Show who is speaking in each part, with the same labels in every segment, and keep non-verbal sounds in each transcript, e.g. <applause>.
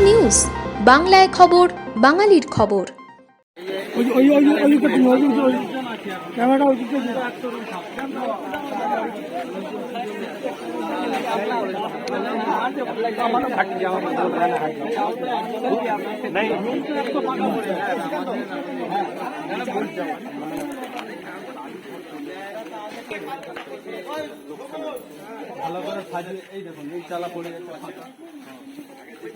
Speaker 1: News বাংলায় খবর বাঙালির খবর।
Speaker 2: ভালো করে সাজিয়ে এই দেখুন এই চালা পড়ে যাচ্ছে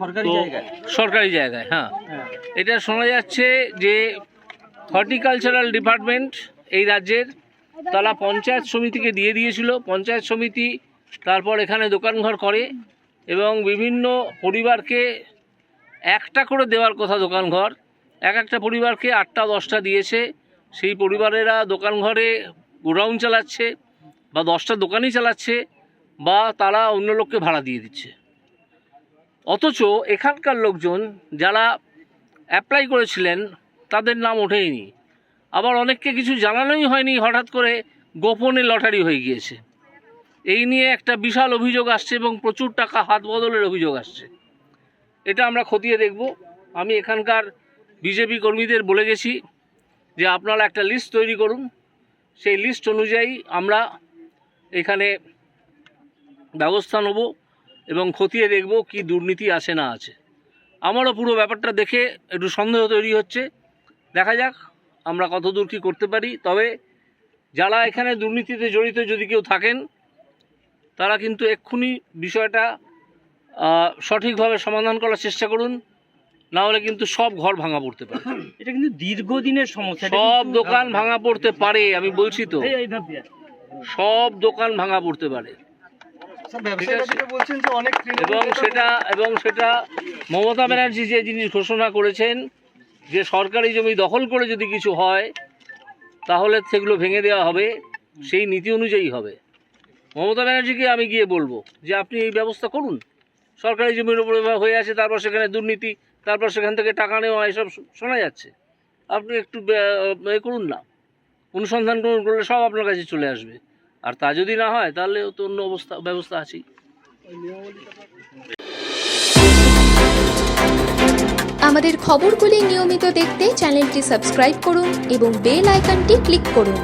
Speaker 2: সরকারি জায়গায়?
Speaker 3: সরকারি জায়গায় হ্যাঁ। এটা শোনা যাচ্ছে যে হর্টিকালচারাল ডিপার্টমেন্ট এই রাজ্যের তারা পঞ্চায়েত সমিতিকে দিয়ে দিয়েছিল। পঞ্চায়েত সমিতি তারপর এখানে দোকানঘর করে এবং বিভিন্ন পরিবারকে একটা করে দেওয়ার কথা দোকানঘর। এক একটা পরিবারকে আটটা দশটা দিয়েছে। সেই পরিবারেরা দোকানঘরে গোডাউন চালাচ্ছে বা দশটা দোকানই চালাচ্ছে বা তারা অন্য লোককে ভাড়া দিয়ে দিচ্ছে। অথচ এখানকার লোকজন যারা অ্যাপ্লাই করেছিলেন, তাদের নাম ওঠেইনি। আবার অনেককে কিছু জানানোই হয়নি, হঠাৎ করে গোপনে লটারি হয়ে গিয়েছে। এই নিয়ে একটা বিশাল অভিযোগ আসছে এবং প্রচুর টাকা হাত বদলের অভিযোগ আসছে। এটা আমরা খতিয়ে দেখব। আমি এখানকার বিজেপি কর্মীদের বলে গেছি যে আপনারা একটা লিস্ট তৈরি করুন। সেই লিস্ট অনুযায়ী আমরা এখানে ব্যবস্থা নেব। এবং খতিয়ে দেখব কি দুর্নীতি আছে না আছে। আমারও পুরো ব্যাপারটা দেখে একটু সন্দেহ তৈরি হচ্ছে। দেখা যাক আমরা কতদূর কী করতে পারি। তবে যারা এখানে দুর্নীতিতে জড়িত যদি কেউ থাকেন তারা কিন্তু এক্ষুনি বিষয়টা সঠিকভাবে সমাধান করার চেষ্টা করুন। না হলে কিন্তু সব ঘর ভাঙা পড়তে পারে। <clears throat>
Speaker 2: এটা কিন্তু দীর্ঘদিনের সমস্যা।
Speaker 3: সব দোকান ভাঙা পড়তে পারে আমি বলছি তো। সব দোকান ভাঙা পড়তে পারে। এবং সেটা এবং সেটা মমতা ব্যানার্জি যে জিনিস ঘোষণা করেছেন যে সরকারি জমি দখল করে যদি কিছু হয় তাহলে সেগুলো ভেঙে দেওয়া হবে সেই নীতি অনুযায়ী হবে। মমতা ব্যানার্জিকে আমি গিয়ে বলব যে আপনি এই ব্যবস্থা করুন। সরকারি জমির উপরে হয়ে আছে তারপর সেখানে দুর্নীতি তারপর সেখান থেকে টাকা নেওয়া এসব শোনা যাচ্ছে। আপনি একটু এ করুন না। অনুসন্ধান করলে সব আপনার কাছে চলে আসবে। আর তা যদি না হয়, তাহলে তো অন্য অবস্থা, ব্যবস্থা আছেই।
Speaker 1: আমাদের খবরগুলি নিয়মিত দেখতে চ্যানেলটি সাবস্ক্রাইব করুন এবং বেল আইকনটি ক্লিক করুন।